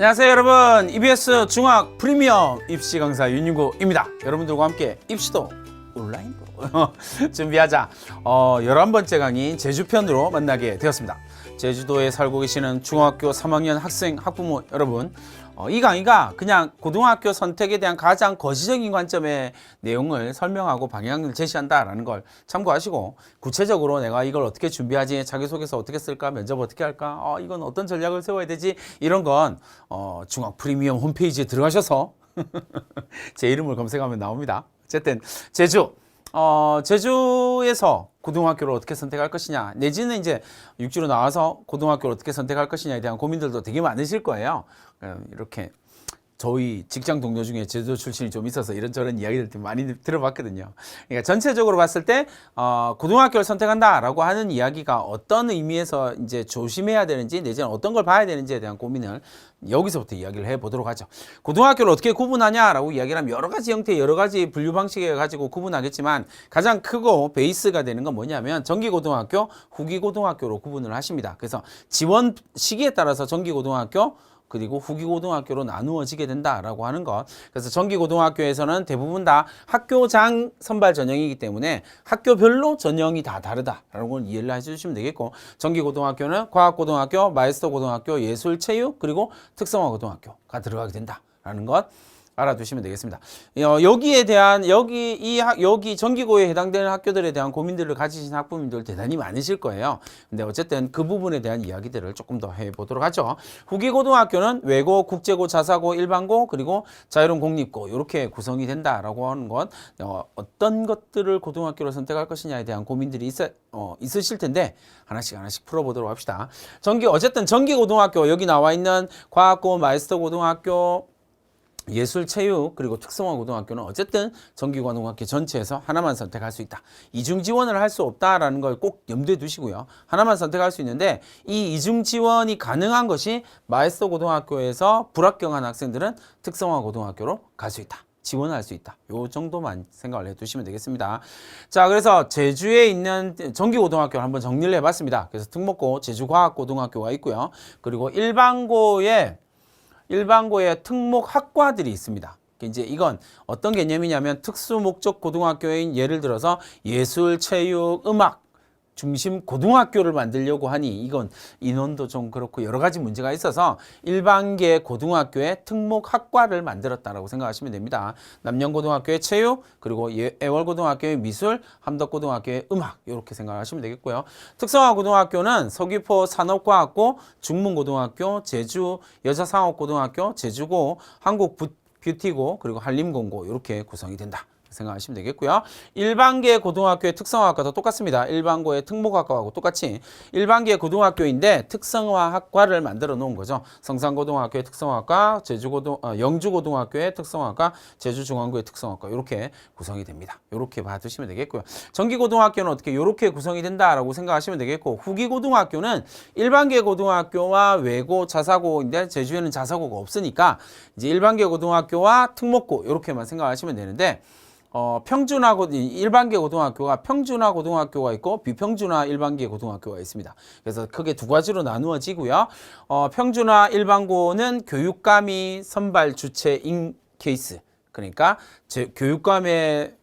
안녕하세요 여러분. EBS 중학 프리미엄 입시 강사 윤유구입니다. 여러분들과 함께 입시도 온라인으로 준비하자. 어, 11번째 강의 제주편으로 만나게 되었습니다. 제주도에 살고 계시는 중학교 3학년 학생 학부모 여러분 어, 이 강의가 그냥 고등학교 선택에 대한 가장 거시적인 관점의 내용을 설명하고 방향을 제시한다라는 걸 참고하시고 구체적으로 내가 이걸 어떻게 준비하지 자기소개서 어떻게 쓸까 면접 어떻게 할까 어, 이건 어떤 전략을 세워야 되지 이런 건 어, 중학 프리미엄 홈페이지에 들어가셔서 제 이름을 검색하면 나옵니다. 어쨌든 제주 어, 제주에서 고등학교를 어떻게 선택할 것이냐 내지는 이제 육지로 나와서 고등학교를 어떻게 선택할 것이냐에 대한 고민들도 되게 많으실 거예요. 어, 이렇게 저희 직장 동료 중에 제주도 출신이 좀 있어서 이런저런 이야기들 좀 많이 들어봤거든요. 그러니까 전체적으로 봤을 때 어, 고등학교를 선택한다라고 하는 이야기가 어떤 의미에서 이제 조심해야 되는지 내지는 어떤 걸 봐야 되는지에 대한 고민을 여기서부터 이야기를 해보도록 하죠. 고등학교를 어떻게 구분하냐라고 이야기를 하면 여러 가지 형태, 여러 가지 분류 방식에 가지고 구분하겠지만 가장 크고 베이스가 되는 건 뭐냐면 정기고등학교, 후기고등학교로 구분을 하십니다. 그래서 지원 시기에 따라서 정기고등학교, 그리고 후기 고등학교로 나누어지게 된다라고 하는 것. 그래서 정기 고등학교에서는 대부분 다 학교장 선발 전형이기 때문에 학교별로 전형이 다 다르다라는 걸 이해를 해주시면 되겠고 정기 고등학교는 과학 고등학교, 마이스터 고등학교, 예술 체육 그리고 특성화 고등학교가 들어가게 된다라는 것. 알아두시면 되겠습니다. 어, 여기에 대한 여기 이 학, 여기 전기고에 해당되는 학교들에 대한 고민들을 가지신 학부모님들 대단히 많으실 거예요. 근데 어쨌든 그 부분에 대한 이야기들을 조금 더 해보도록 하죠. 후기 고등학교는 외고, 국제고, 자사고, 일반고 그리고 자유로운 공립고 이렇게 구성이 된다라고 하는 건 어, 어떤 것들을 고등학교로 선택할 것이냐에 대한 고민들이 있어, 어, 있으실 텐데 하나씩 하나씩 풀어보도록 합시다. 전기 어쨌든 전기 고등학교 여기 나와 있는 과학고, 마이스터 고등학교 예술, 체육 그리고 특성화 고등학교는 어쨌든 정기고등학교 전체에서 하나만 선택할 수 있다. 이중 지원을 할 수 없다라는 걸 꼭 염두에 두시고요. 하나만 선택할 수 있는데 이 이중 지원이 가능한 것이 마에스터 고등학교에서 불합격한 학생들은 특성화 고등학교로 갈 수 있다. 지원할 수 있다. 요 정도만 생각을 해 두시면 되겠습니다. 자, 그래서 제주에 있는 정기고등학교를 한번 정리를 해 봤습니다. 그래서 특목고 제주과학고등학교가 있고요. 그리고 일반고에 일반고에 특목 학과들이 있습니다. 이제 이건 어떤 개념이냐면 특수 목적 고등학교인 예를 들어서 예술, 체육, 음악 중심 고등학교를 만들려고 하니 이건 인원도 좀 그렇고 여러 가지 문제가 있어서 일반계 고등학교에 특목 학과를 만들었다라고 생각하시면 됩니다. 남영고등학교의 체육 그리고 예- 애월고등학교의 미술, 함덕고등학교의 음악 이렇게 생각하시면 되겠고요. 특성화 고등학교는 서귀포 산업과학고, 중문고등학교, 제주 여자상업고등학교, 제주고, 한국 부- 뷰티고 그리고 한림공고 이렇게 구성이 된다. 생각하시면 되겠고요. 일반계 고등학교의 특성화학과도 똑같습니다. 일반고의 특목학과하고 똑같이 일반계 고등학교인데 특성화학과를 만들어 놓은 거죠. 성산고등학교의 특성화학과, 제주고등 어, 영주고등학교의 특성화학과, 제주중앙고의 특성화학과 이렇게 구성이 됩니다. 이렇게 봐두시면 되겠고요. 정기고등학교는 어떻게 이렇게 구성이 된다라고 생각하시면 되겠고 후기고등학교는 일반계 고등학교와 외고, 자사고인데 제주에는 자사고가 없으니까 이제 일반계 고등학교와 특목고 이렇게만 생각하시면 되는데 어, 평준화 고 일반계 고등학교가 평준화 고등학교가 있고 비평준화 일반계 고등학교가 있습니다. 그래서 크게 두 가지로 나누어지고요. 어, 평준화 일반고는 교육감이 선발 주체인 케이스. 그러니까 제, 교육감의 에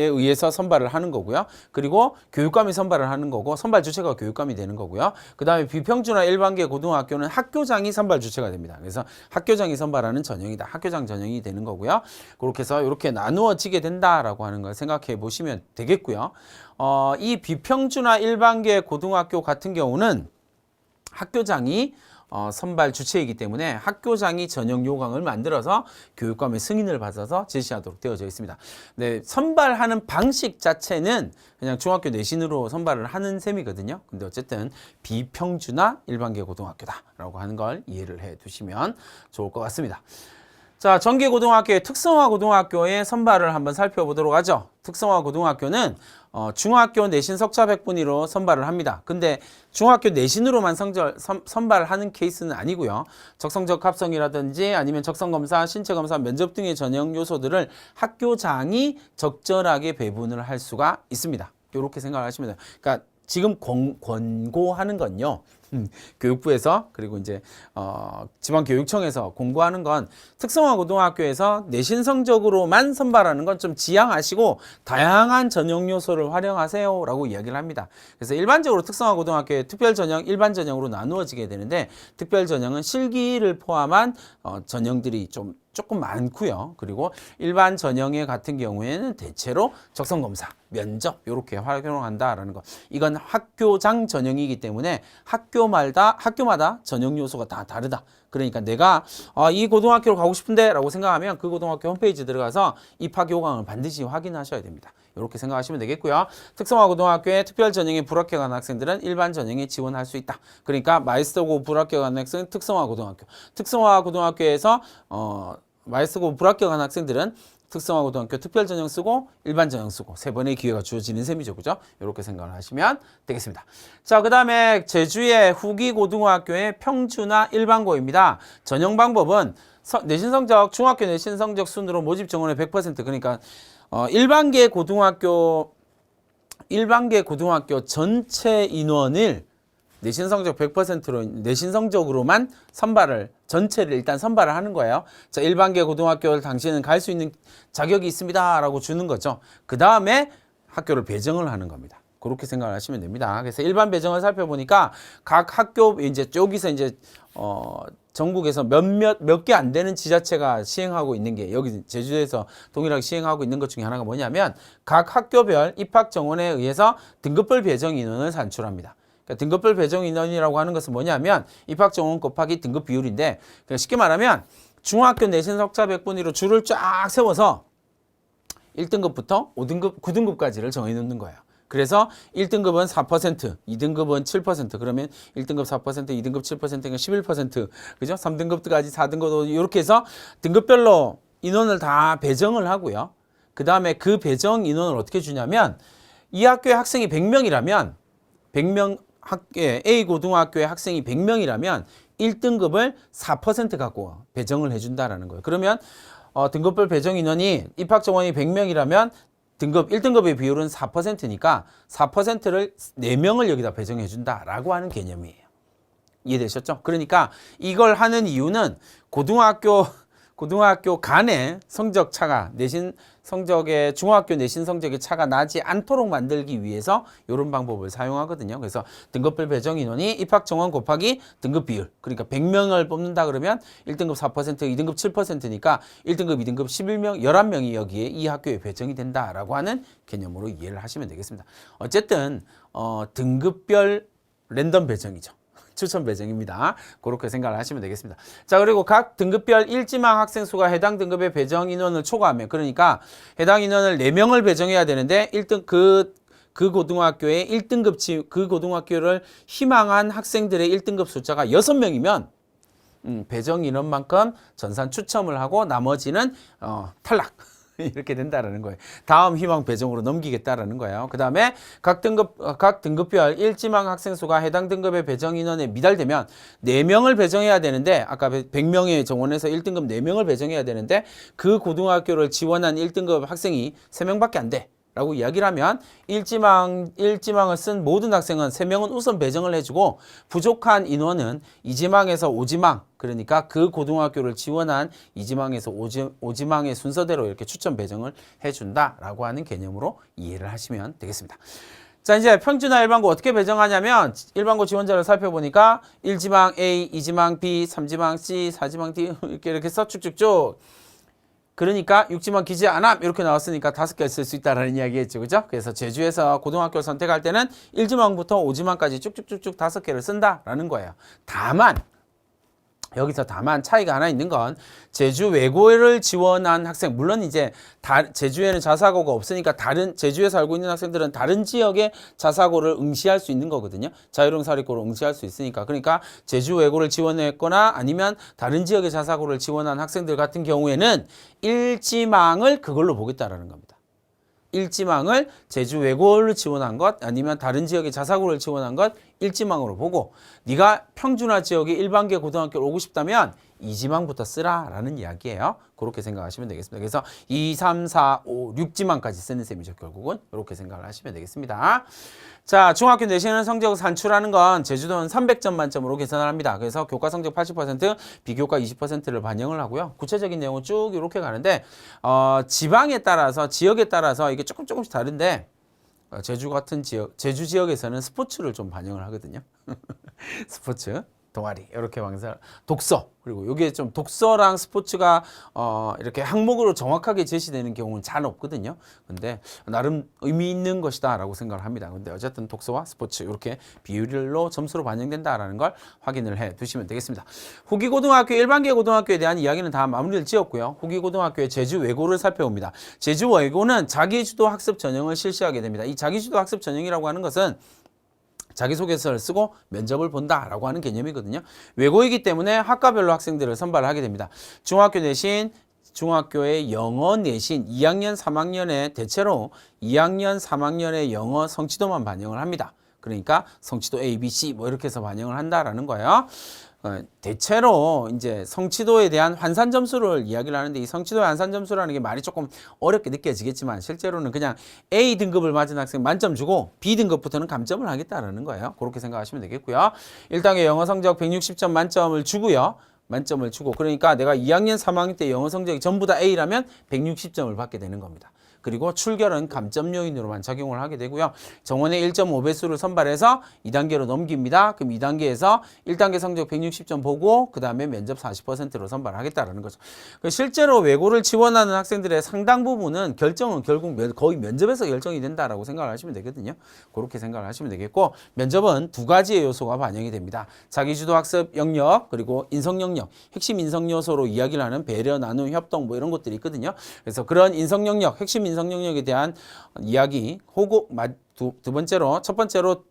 의해서 선발을 하는 거고요. 그리고 교육감이 선발을 하는 거고 선발 주체가 교육감이 되는 거고요. 그 다음에 비평준화 일반계 고등학교는 학교장이 선발 주체가 됩니다. 그래서 학교장이 선발하는 전형이다. 학교장 전형이 되는 거고요. 그렇게 해서 이렇게 나누어지게 된다라고 하는 걸 생각해 보시면 되겠고요. 어, 이 비평준화 일반계 고등학교 같은 경우는 학교장이 어, 선발 주체이기 때문에 학교장이 전형 요강을 만들어서 교육감의 승인을 받아서 제시하도록 되어져 있습니다. 네, 선발하는 방식 자체는 그냥 중학교 내신으로 선발을 하는 셈이거든요. 근데 어쨌든 비평준화 일반계 고등학교다라고 하는 걸 이해를 해 두시면 좋을 것 같습니다. 자, 전기고등학교의 특성화 고등학교의 선발을 한번 살펴보도록 하죠. 특성화 고등학교는 어, 중학교 내신 석차 백분위로 선발을 합니다. 근데 중학교 내신으로만 성적 선, 선발하는 케이스는 아니고요. 적성적 합성이라든지 아니면 적성검사, 신체검사, 면접 등의 전형 요소들을 학교장이 적절하게 배분을 할 수가 있습니다. 이렇게 생각을 하시면 돼요. 그러니까 지금 권, 권고하는 건요. 음, 교육부에서 그리고 이제 어, 지방교육청에서 공고하는 건 특성화 고등학교에서 내신 성적으로만 선발하는 건 좀 지양하시고 다양한 전형 요소를 활용하세요라고 이야기를 합니다. 그래서 일반적으로 특성화 고등학교의 특별 전형, 일반 전형으로 나누어지게 되는데 특별 전형은 실기를 포함한 어, 전형들이 좀 조금 많고요. 그리고 일반 전형의 같은 경우에는 대체로 적성 검사, 면접 이렇게 활용한다라는 거. 이건 학교장 전형이기 때문에 학교마다 학교마다 전형 요소가 다 다르다. 그러니까 내가 아, 이 고등학교로 가고 싶은데라고 생각하면 그 고등학교 홈페이지 들어가서 입학 요강을 반드시 확인하셔야 됩니다. 이렇게 생각하시면 되겠고요. 특성화 고등학교에 특별 전형에 불합격한 학생들은 일반 전형에 지원할 수 있다. 그러니까 마이스터고 불합격한 학생은 특성화 고등학교. 특성화 고등학교에서 어 마이스터고 불합격한 학생들은 특성화 고등학교 특별 전형 쓰고 일반 전형 쓰고 세 번의 기회가 주어지는 셈이죠. 그죠? 이렇게 생각을 하시면 되겠습니다. 자, 그 다음에 제주의 후기 고등학교의 평준화 일반고입니다. 전형 방법은 서- 내신 성적 중학교 내신 성적 순으로 모집 정원의 100% 그러니까 어, 일반계 고등학교 일반계 고등학교 전체 인원을 내신 성적 100%로 내신 성적으로만 선발을 전체를 일단 선발을 하는 거예요. 자, 일반계 고등학교를 당신은 갈 수 있는 자격이 있습니다라고 주는 거죠. 그 다음에 학교를 배정을 하는 겁니다. 그렇게 생각을 하시면 됩니다. 그래서 일반 배정을 살펴보니까 각 학교 이제 여기서 이제 어 전국에서 몇몇 몇 개 안 되는 지자체가 시행하고 있는 게 여기 제주에서 동일하게 시행하고 있는 것 중에 하나가 뭐냐면 각 학교별 입학 정원에 의해서 등급별 배정 인원을 산출합니다. 그러니까 등급별 배정 인원이라고 하는 것은 뭐냐면 입학 정원 곱하기 등급 비율인데 그러니까 쉽게 말하면 중학교 내신 석자 백분위로 줄을 쫙 세워서 1등급부터 5등급, 9등급까지를 정해 놓는 거예요. 그래서 1등급은 4%, 2등급은 7%, 그러면 1등급 4%, 2등급 7%가 11%, 그죠? 3등급까지 4등급 이렇게 해서 등급별로 인원을 다 배정을 하고요. 그 다음에 그 배정 인원을 어떻게 주냐면 이 학교에 학생이 100명이라면 100명 학교에 A 고등학교에 학생이 100명이라면 1등급을 4% 갖고 배정을 해준다라는 거예요. 그러면 어, 등급별 배정 인원이 입학 정원이 100명이라면 등급 1등급의 비율은 4%니까 4%를 4명을 여기다 배정해 준다라고 하는 개념이에요. 이해되셨죠? 그러니까 이걸 하는 이유는 고등학교 고등학교 간의 성적 차가 내신 성적의 중학교 내신 성적의 차가 나지 않도록 만들기 위해서 이런 방법을 사용하거든요. 그래서 등급별 배정 인원이 입학 정원 곱하기 등급 비율. 그러니까 100명을 뽑는다 그러면 1등급 4%, 2등급 7%니까 1등급, 2등급 11명, 11명이 여기에 이 학교에 배정이 된다라고 하는 개념으로 이해를 하시면 되겠습니다. 어쨌든 어 등급별 랜덤 배정이죠. 추천 배정입니다. 그렇게 생각을 하시면 되겠습니다. 자, 그리고 각 등급별 일지망 학생 수가 해당 등급의 배정 인원을 초과하면 그러니까 해당 인원을 4명을 배정해야 되는데 1등 그그 고등학교의 1등급 치, 그 고등학교를 희망한 학생들의 1등급 숫자가 6명이면 음, 배정 인원만큼 전산 추첨을 하고 나머지는 어, 탈락. 이렇게 된다라는 거예요. 다음 희망 배정으로 넘기겠다라는 거예요. 그 다음에 각 등급 어, 각 등급별 일지망 학생 수가 해당 등급의 배정 인원에 미달되면 4명을 배정해야 되는데 아까 100명의 정원에서 1등급 4명을 배정해야 되는데 그 고등학교를 지원한 1등급 학생이 3명밖에 안 돼. 라고 이야기를 하면 일지망 일지망을 쓴 모든 학생은 세명은 우선 배정을 해주고 부족한 인원은 이지망에서 오지망 그러니까 그 고등학교를 지원한 이지망에서 오지, 오지망의 순서대로 이렇게 추천 배정을 해준다라고 하는 개념으로 이해를 하시면 되겠습니다. 자 이제 평준화 일반고 어떻게 배정하냐면 일반고 지원자를 살펴보니까 1지망 A, 2지망 B, 3지망 C, 4지망 D 이렇게 이렇게 써 쭉쭉쭉 그러니까 육지만 기재 안 함 이렇게 나왔으니까 다섯 개 쓸 수 있다라는 이야기겠죠, 그죠? 그래서 제주에서 고등학교 선택할 때는 1지망부터 5지망까지 쭉쭉쭉쭉 다섯 개를 쓴다라는 거예요. 다만 여기서 다만 차이가 하나 있는 건 제주 외고를 지원한 학생 물론 이제 다, 제주에는 자사고가 없으니까 다른 제주에 살고 있는 학생들은 다른 지역의 자사고를 응시할 수 있는 거거든요. 자유형 사립고를 응시할 수 있으니까 그러니까 제주 외고를 지원했거나 아니면 다른 지역의 자사고를 지원한 학생들 같은 경우에는 일지망을 그걸로 보겠다라는 겁니다. 일지망을 제주 외고를 지원한 것 아니면 다른 지역의 자사고를 지원한 것 일지망으로 보고 네가 평준화 지역의 일반계 고등학교를 오고 싶다면 2지망부터 쓰라라는 이야기예요. 그렇게 생각하시면 되겠습니다. 그래서 2, 3, 4, 5, 6지망까지 쓰는 셈이죠. 결국은 이렇게 생각을 하시면 되겠습니다. 자, 중학교 내신을 성적 산출하는 건 제주도는 300점 만점으로 계산을 합니다. 그래서 교과 성적 80%, 비교과 20%를 반영을 하고요. 구체적인 내용은 쭉 이렇게 가는데 어, 지방에 따라서 지역에 따라서 이게 조금 조금씩 다른데 어, 제주 같은 지역, 제주 지역에서는 스포츠를 좀 반영을 하거든요. 스포츠, 동아리 이렇게 방사 독서 그리고 이게 좀 독서랑 스포츠가 어 이렇게 항목으로 정확하게 제시되는 경우는 잘 없거든요. 근데 나름 의미 있는 것이다라고 생각을 합니다. 근데 어쨌든 독서와 스포츠 이렇게 비율로 점수로 반영된다라는 걸 확인을 해 두시면 되겠습니다. 후기 고등학교 일반계 고등학교에 대한 이야기는 다 마무리를 지었고요. 후기 고등학교의 제주 외고를 살펴봅니다. 제주 외고는 자기주도 학습 전형을 실시하게 됩니다. 이 자기주도 학습 전형이라고 하는 것은 자기소개서를 쓰고 면접을 본다라고 하는 개념이거든요. 외고이기 때문에 학과별로 학생들을 선발을 하게 됩니다. 중학교 내신, 중학교의 영어 내신 2학년, 3학년에 대체로 2학년, 3학년의 영어 성취도만 반영을 합니다. 그러니까 성취도 A, B, C 뭐 이렇게 해서 반영을 한다라는 거예요. 어, 대체로 이제 성취도에 대한 환산 점수를 이야기를 하는데 이 성취도의 환산 점수라는 게 말이 조금 어렵게 느껴지겠지만 실제로는 그냥 A 등급을 맞은 학생 만점 주고 B 등급부터는 감점을 하겠다라는 거예요. 그렇게 생각하시면 되겠고요. 1단계 영어 성적 160점 만점을 주고요. 만점을 주고 그러니까 내가 2학년, 3학년 때 영어 성적이 전부 다 A라면 160점을 받게 되는 겁니다. 그리고 출결은 감점 요인으로만 작용을 하게 되고요. 정원의 1.5배수를 선발해서 2단계로 넘깁니다. 그럼 2단계에서 1단계 성적 160점 보고 그 다음에 면접 40%로 선발하겠다라는 거죠. 그 실제로 외고를 지원하는 학생들의 상당 부분은 결정은 결국 면- 거의 면접에서 결정이 된다라고 생각을 하시면 되거든요. 그렇게 생각을 하시면 되겠고 면접은 두 가지의 요소가 반영이 됩니다. 자기주도 학습 영역 그리고 인성 영역, 핵심 인성 요소로 이야기를 하는 배려, 나눔, 협동 뭐 이런 것들이 있거든요. 그래서 그런 인성 영역, 핵심 인성 영역에 대한 이야기, 마- 두, 두 번째로 첫 번째로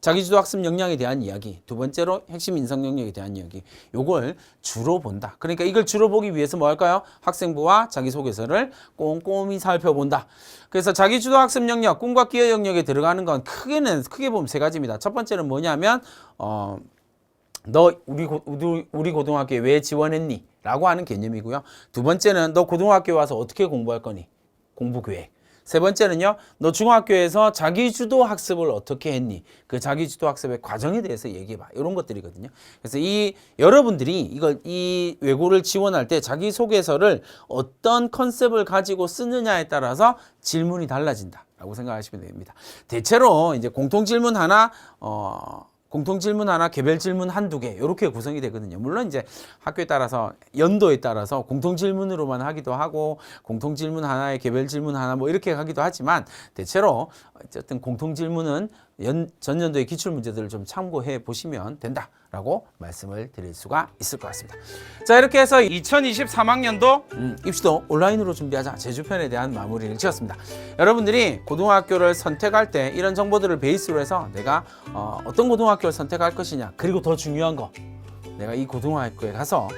자기주도 학습 역량에 대한 이야기, 두 번째로 핵심 인성 영역에 대한 이야기. 요걸 주로 본다. 그러니까 이걸 주로 보기 위해서 뭐 할까요? 학생부와 자기소개서를 꼼꼼히 살펴본다. 그래서 자기주도 학습 영역, 꿈과 기여 영역에 들어가는 건 크게는 크게 보면 세 가지입니다. 첫 번째는 뭐냐면 어 너 우리 고, 우리 고등학교에 왜 지원했니? 라고 하는 개념이고요. 두 번째는 너 고등학교 와서 어떻게 공부할 거니? 공부 계획. 세 번째는요, 너 중학교에서 자기주도 학습을 어떻게 했니? 그 자기주도 학습의 과정에 대해서 얘기해봐. 이런 것들이거든요. 그래서 이 여러분들이 이걸 이 외고를 지원할 때 자기소개서를 어떤 컨셉을 가지고 쓰느냐에 따라서 질문이 달라진다. 라고 생각하시면 됩니다. 대체로 이제 공통 질문 하나, 어, 공통 질문 하나, 개별 질문 한두 개, 이렇게 구성이 되거든요. 물론 이제 학교에 따라서, 연도에 따라서 공통 질문으로만 하기도 하고, 공통 질문 하나에 개별 질문 하나 뭐 이렇게 하기도 하지만, 대체로 어쨌든 공통 질문은 연, 전년도의 기출 문제들을 좀 참고해 보시면 된다라고 말씀을 드릴 수가 있을 것 같습니다. 자, 이렇게 해서 2023학년도 음, 입시도 온라인으로 준비하자 제주편에 대한 마무리를 지었습니다. 여러분들이 고등학교를 선택할 때 이런 정보들을 베이스로 해서 내가 어, 어떤 고등학교를 선택할 것이냐 그리고 더 중요한 거 내가 이 고등학교에 가서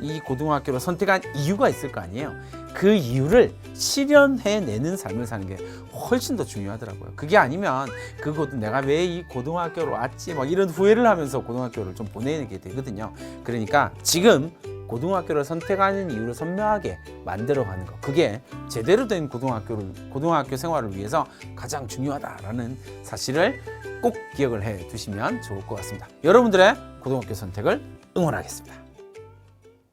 이 고등학교를 선택한 이유가 있을 거 아니에요. 그 이유를 실현해내는 삶을 사는 게 훨씬 더 중요하더라고요. 그게 아니면 그것도 내가 왜 이 고등학교로 왔지 막 이런 후회를 하면서 고등학교를 좀 보내게 되거든요. 그러니까 지금 고등학교를 선택하는 이유를 선명하게 만들어가는 것 그게 제대로 된 고등학교를 고등학교 생활을 위해서 가장 중요하다라는 사실을 꼭 기억을 해 두시면 좋을 것 같습니다. 여러분들의 고등학교 선택을 응원하겠습니다.